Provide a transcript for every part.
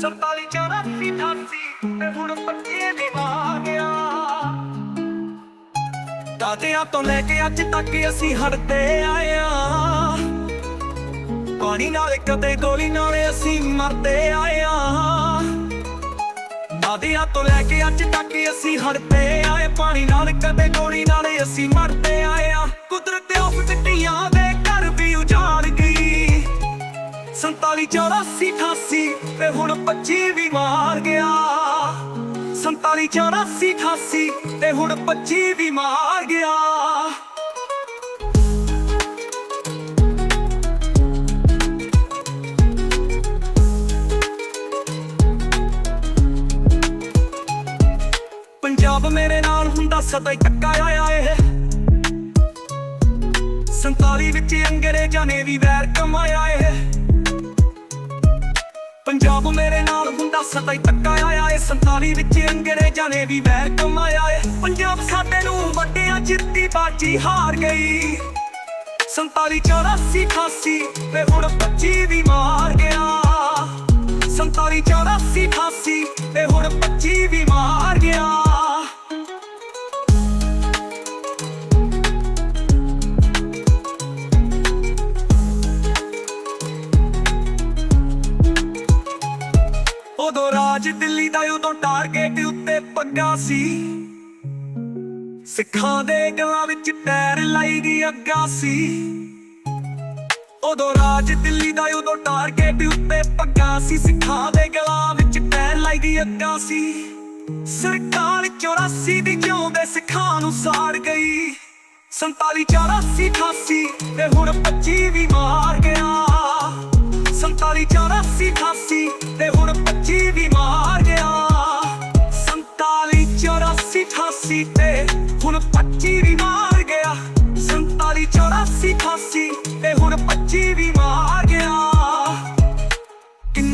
47 84 88 ਤੇ ਹੁਣ 25 ਵੀ ਦਾਦਿਆਂ ਤੋਂ ਲੈ ਕੇ ਅੱਜ ਤੱਕ ਅਸੀਂ ਹਟਦੇ ਆਏ ਪਾਣੀ ਨਾਲ ਕਦੇ ਗੋਲੀ ਨਾਲ ਅਸੀਂ ਮਰਦੇ ਆਏ ਆ। ਦਾਦਿਆਂ ਤੋਂ ਲੈ ਕੇ ਅੱਜ ਤੱਕ ਅਸੀਂ ਹਟਦੇ ਆਏ। ਪਾਣੀ ਨਾਲ ਕਦੇ ਗੋਲੀ ਨਾਲ ਅਸੀਂ ਮਰਦੇ ਆਏ ਆ। ਕੁਦਰਤ ਦੇ ਉਸ ਮਿੱਟੀਆਂ 25 ਵੀ ਮਾਰ ਗਿਆ। 47 84 88 ਤੇ ਹੁਣ 25 ਵੀ ਮਾਰ ਗਿਆ। ਪੰਜਾਬ ਮੇਰੇ ਨਾਲ ਹੁੰਦਾ ਸਦਾ ਹੀ ਟੱਕਾ ਆਇਆ ਏ। 47 ਵਿੱਚ ਅੰਗਰੇਜ਼ਾਂ ਨੇ ਵੀ ਵੈਰ ਕਮਾਇਆ ਏ। ਪੰਜਾਬ ਮੇਰੇ ਨਾਲ ਹੁੰਦਾ ਸਦਾ ਹੀ ਟੱਕਾ ਆਇਆ ਏ 47 ਵਿੱਚ ਅੰਗਰੇਜ਼ਾਂ ਨੇ ਵੀ ਵੈਰ ਕਮਾਇਆ ਏ। ਪੰਜਾਬ ਸਾਡੇ ਨੂੰ ਵੱਡਿਆਂ ਜਿੱਤੀ ਬਾਜੀ ਹਾਰ ਗਈ। 47 84 88 ਤੇ ਹੁਣ 25 ਵੀ ਮਾਰ ਗਿਆ। 47 84 88 ਉਦੋਂ ਰਾਜ ਦਿੱਲੀ ਦਾ ਉਦੋਂ ਟਾਰਗੇਟ ਉੱਤੇ ਪੱਗਾ ਸੀ। ਸਿੱਖਾਂ ਦੇ ਗਲਾਂ ਵਿੱਚ ਟੈਰ ਲਾਈ ਦੀ ਅੱਗਾ ਸੀ। ਉਦੋਂ ਰਾਜ ਦਿੱਲੀ ਦਾ ਉਦੋਂ ਟਾਰਗੇਟ ਉੱਤੇ ਪੱਗਾ ਸੀ। ਸਿੱਖਾਂ ਦੇ ਗਲਾਂ ਵਿੱਚ ਟੈਰ ਲਾਈ ਦੀ ਅੱਗਾ ਸੀ। ਸਰਕਾਰ 84 ਦੀ ਜਿਉਂਦੇ ਸਿੱਖਾਂ ਨੂੰ ਸਾੜ ਗਈ। 47 84 88 ਤੇ ਹੁਣ 25 ਵੀ ਮਾਰ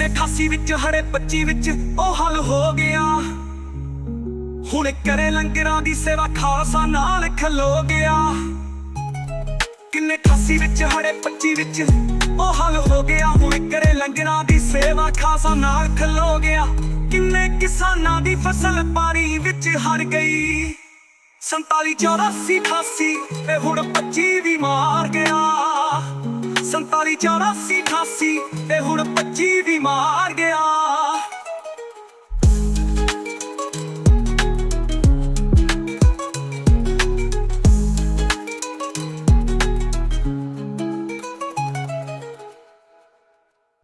88 ਵਿੱਚ, ਹਰੇ 25 ਵਿੱਚ ਉਹ ਹੱਲ ਹੋ ਗਿਆ। ਹੁਣ ਕਰੇ ਲੰਗਰਾਂ ਦੀ ਸੇਵਾ, ਖਾਲਸਾ ਨਾਲ ਖਲੋ ਗਿਆ। ਕਿੰਨੇ 88 ਵਿੱਚ, ਹਰੇ 25 ਵਿੱਚ ਉਹ ਹੱਲ ਹੋ ਗਿਆ। ਹੁਣ ਕਰੇ ਲੰਗਰਾਂ ਦੀ ਸੇਵਾ, ਖਾਲਸਾ ਨਾਲ ਖਲੋ ਗਿਆ। ਕਿੰਨੇ ਕਿਸਾਨਾਂ ਦੀ ਫਸਲ ਪਾਣੀ ਵਿੱਚ ਹਰ ਗਈ। 47 84 88 ਤੇ ਹੁਣ 25 ਵੀ ਮਾਰ ਗਿਆ। 47 84 88 ਤੇ ਹੁਣ 25 ਵੀ ਮਾਰ ਗਿਆ।